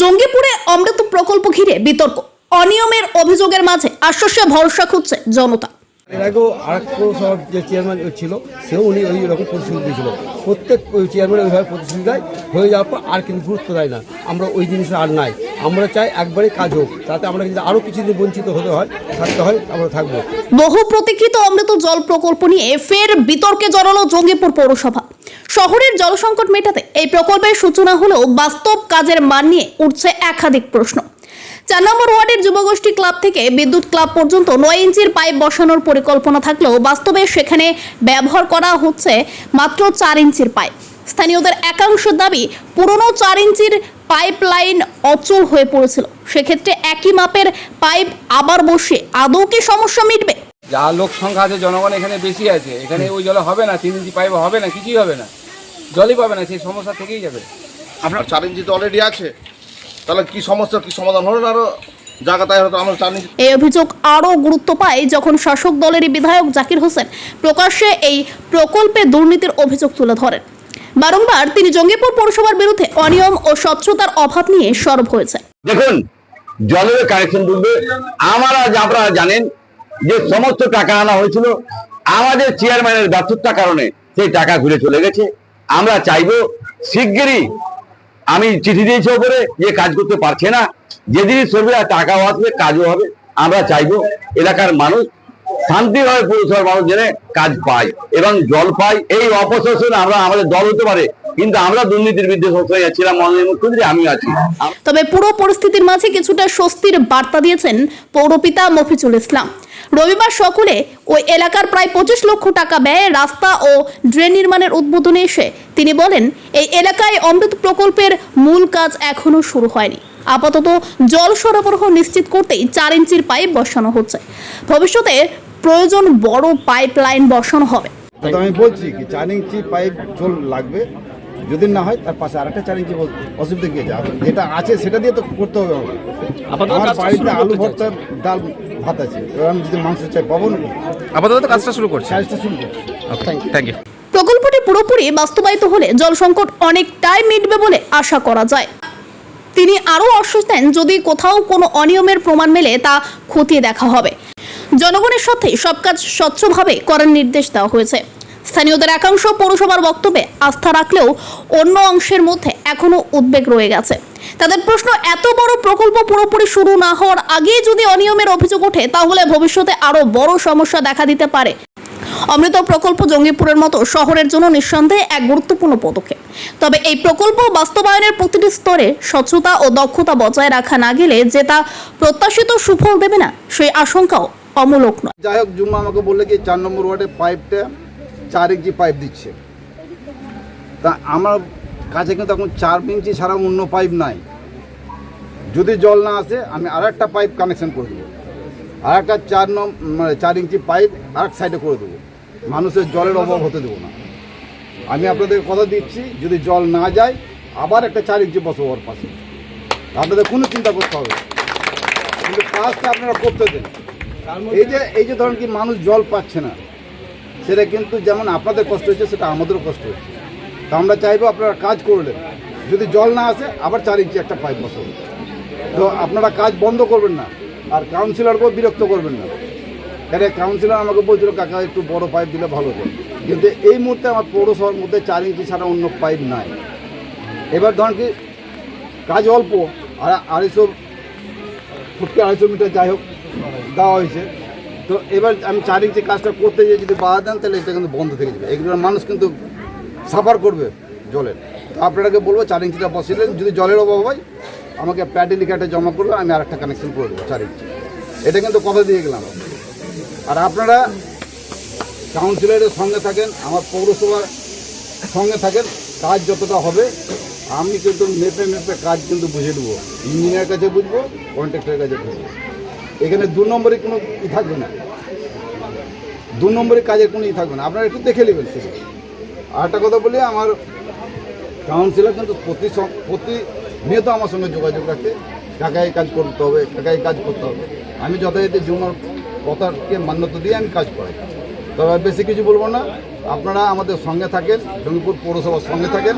জঙ্গিপুরে অমৃত প্রকল্প ঘিরে বিতর্ক। অনিয়মের অভিযোগের মাঝে আশ্বাসে ভরসা খুঁজছে জনতা। এর আগেও আর এক পৌরসভার যে চেয়ারম্যান ছিল সেও উনি ওই রকম প্রতিশ্রুতি দিয়েছিল। প্রত্যেক চেয়ারম্যান ওইভাবে প্রতিশ্রুতি দেয় হয়ে যাওয়ার পর আর কিন্তু গুরুত্ব দেয় না। আমরা ওই জিনিসটা আর নাই। আমরা চাই একবারে কাজ হোক তাতে আমরা যদি আরও কিছুদিন বঞ্চিত হতে হয় থাকতে হয় আমরা থাকব। বহু প্রতীক্ষিত অমৃত জল প্রকল্প নিয়ে ফের বিতর্কে জড়ালো জঙ্গিপুর পৌরসভা। শহরের জল সংকট মেটাতে এই প্রকল্পের সূচনা হলেও বাস্তব কাজের মান নিয়ে উঠছে একাধিক প্রশ্ন। চার নম্বর ওয়ার্ডের যুবগোষ্ঠী ক্লাব থেকে বিদ্যুৎ ক্লাব পর্যন্ত নয় ইঞ্চির পাইপ বসানোর পরিকল্পনা থাকলেও বাস্তবে সেখানে ব্যবহার করা হচ্ছে মাত্র চার ইঞ্চির পাইপ। স্থানীয়দের একাংশ দাবি পুরনো চার ইঞ্চির পাইপ লাইন অচল হয়ে পড়েছিল। সেক্ষেত্রে একই মাপের পাইপ আবার বসিয়ে আদৌ কি সমস্যা মিটবে? যা লোক সংখ্যা আছে, জনগণ এখানে বেশি আছে। এখানে ওই জলে হবে না, তিন ইঞ্চি পাইপ হবে না, কিছুই হবে না। জলই পাবে না সেই সমস্যা থেকেই যাবে। আপনার ইঞ্চি তো অলরেডি আছে। তাহলে কি সমস্যা কি সমাধান হলো না আরও এই অভিযোগ আরও গুরুত্ব পায় যখন শাসক দলেরই বিধায়ক জাকির হোসেন প্রকাশ্যে এই প্রকল্পে দুর্নীতির অভিযোগ তুলে ধরেন। বারংবার তিনি জঙ্গিপুর পৌরসভার বিরুদ্ধে অনিয়ম ও স্বচ্ছতার অভাব নিয়ে সরব হয়েছে দেখুন জলের কানেকশন তুলবে। আমরা আজ আপনারা জানেন যে সমস্ত টাকা আনা হয়েছিল। আমাদের চেয়ারম্যানের ব্যর্থতার কারণে সেই টাকা ঘুরে চলে গেছে। আমরা চাইব শিগগিরই আমি চিঠি দিয়েছি ওপরে, যে কাজ করতে পারছে না যেদিন সরবে টাকাও আসবে, কাজও হবে। আমরা চাইব এলাকার মানুষ শান্তিভাবে পৌরসভার মানুষ জেনে কাজ পায় এবং জল পায়। এই অপশাসন আমরা, আমাদের দল হতে পারে, কিন্তু আমরা দুর্নীতির বিরুদ্ধে সবসময় যাচ্ছিলাম মাননীয় মুখ্যমন্ত্রী আমিও আছি। তবে পুরো পরিস্থিতির মাঝে কিছুটা স্বস্তির বার্তা দিয়েছেন পৌরপিতা মফিজুল ইসলাম। রবিবার সকলে ওই এলাকার প্রায় পঁচিশ লক্ষ টাকা ব্যয়ে রাস্তা ও ড্রেন নির্মাণের উদ্বোধনে এসে তিনি বলেন, এই এলাকায় অমৃত প্রকল্পের মূল কাজ এখনও শুরু হয়নি। আপাতত জল সরবরাহ নিশ্চিত করতেই চার ইঞ্চির পাইপ বসানো হচ্ছে। ভবিষ্যতে প্রয়োজন বড় পাইপ লাইন বসানো হবে। আমি বলছি কি, চার ইঞ্চি পাইপ জল লাগবে যদি না হয় তার পাশে আরেকটা চার ইঞ্চি বল- অসুবিধা আছে আর যেটা আছে সেটা দিয়ে তো করতে হবে। আমার বাড়িতে আলু ভর্তা ডাল ভাত আছে। এবার আমি যদি মাংস চাই পাবো না আপাতত কাজটা শুরু করছে। কাজটা শুরু করছি। থ্যাংক ইউ প্রকল্পটি পুরোপুরি বাস্তবায়িত হলে জল সংকট অনেকটাই মিটবে বলে আশা করা যায়। তিনি আরও আশ্বাস দেন যদি কোথাও কোনো অনিয়মের প্রমাণ মেলে তা খতিয়ে দেখা হবে। জনগণের সাথে সব কাজ স্বচ্ছভাবে করার নির্দেশ দেওয়া হয়েছে। স্থানীয়দের একাংশ পৌরসভার বক্তব্যে আস্থা রাখলেও অন্য অংশের মধ্যে এখনও উদ্বেগ রয়ে গেছে। তাদের প্রশ্ন, এত বড় প্রকল্প পুরোপুরি শুরু না হওয়ার আগেই যদি অনিয়মের অভিযোগ ওঠে, তাহলে ভবিষ্যতে আরও বড় সমস্যা দেখা দিতে পারে। অমৃত প্রকল্প জঙ্গিপুরের মতো শহরের জন্য নিঃসন্দেহে এক গুরুত্বপূর্ণ পদক্ষেপ। তবে এই প্রকল্প বাস্তবায়নের প্রতিটি স্তরে স্বচ্ছতা ও দক্ষতা বজায় রাখা না গেলে যে তা প্রত্যাশিত সুফল দেবে না, সেই আশঙ্কাও অমূলক নয়। যাই হোক, জুম্মা আমাকে বললে কি, চার নম্বর ওয়ার্ডে পাইপটা চার ইঞ্চি পাইপ দিচ্ছে। তা আমার কাছে কিন্তু এখন চার ইঞ্চি ছাড়া অন্য পাইপ নাই। যদি জল না আসে, আমি আর একটা পাইপ কানেকশন করে দেবো। আর একটা চার নম মানে চার ইঞ্চি পাইপ আর এক সাইডে করে দেবো। মানুষের জলের অভাব হতে দেবো না। আমি আপনাদের কথা দিচ্ছি, যদি জল না যায়, আবার একটা চার ইঞ্চি বসবো ওর পাশে। আপনাদের কোনো চিন্তা করতে হবে কিন্তু কাজটা আপনারা করতে দেন। এই যে এই যে ধরেন কি মানুষ জল পাচ্ছে না। সেটা কিন্তু যেমন আপনাদের কষ্ট হচ্ছে, সেটা আমাদেরও কষ্ট হচ্ছে। তো আমরা চাইব আপনারা কাজ করলেন। যদি জল না আসে, আবার চার ইঞ্চি একটা পাইপ বসাবো। তো আপনারা কাজ বন্ধ করবেন না, আর কাউন্সিলরকেও বিরক্ত করবেন না। এটা কাউন্সিলর আমাকে বলছিল, কাকা, একটু বড় পাইপ দিলে ভালো হতো কিন্তু এই মুহূর্তে আমার পৌরসভার মধ্যে চার ইঞ্চি ছাড়া অন্য পাইপ নাই। এবার ধরেন কি, কাজ অল্প, আর আড়াইশো ফুটকে আড়াইশো মিটার যাই হোক, দেওয়া হয়েছে। তো এবার আমি চার ইঞ্চি কাজটা করতে গিয়ে যদি বাধা দেন, তাহলে এটা কিন্তু বন্ধ থেকে যাবে। এগুলো মানুষ কিন্তু সাফার করবে জলের তো আপনারাকে বলব চার ইঞ্চিটা বসিলেন যদি জলের অভাব হয়, আমাকে প্যাডে লিখাটা জমা করবে আমি আরেকটা কানেকশন করে দেবো চার ইঞ্চি এটা কিন্তু কথা দিয়ে গেলাম। আর আপনারা কাউন্সিলরের সঙ্গে থাকেন, আমার পৌরসভার সঙ্গে থাকেন, কাজ যতটা হবে, আমি কিন্তু মেপে মেপে কাজ কিন্তু বুঝে দেবো। ইঞ্জিনিয়ার কাছে বুঝব কন্ট্রাক্টরের কাছে বুঝব। এখানে দু নম্বরে কোনো ই থাকবে না। দু নম্বরে কাজের কোনো ই থাকবে না। আপনারা একটু দেখে নেবেন শুধু আর একটা কথা বলি, আমার কাউন্সিলর কিন্তু প্রতি প্রতি নিয়ত আমার সঙ্গে যোগাযোগ রাখে। কাকাই কাজ করতে হবে কাকাই কাজ করতে হবে। আমি যথাযথ জুমার কথাকে মান্যতা দিয়ে আমি কাজ করাই। তবে বেশি কিছু বলব না। আপনারা আমাদের সঙ্গে থাকেন জঙ্গিপুর পৌরসভার সঙ্গে থাকেন।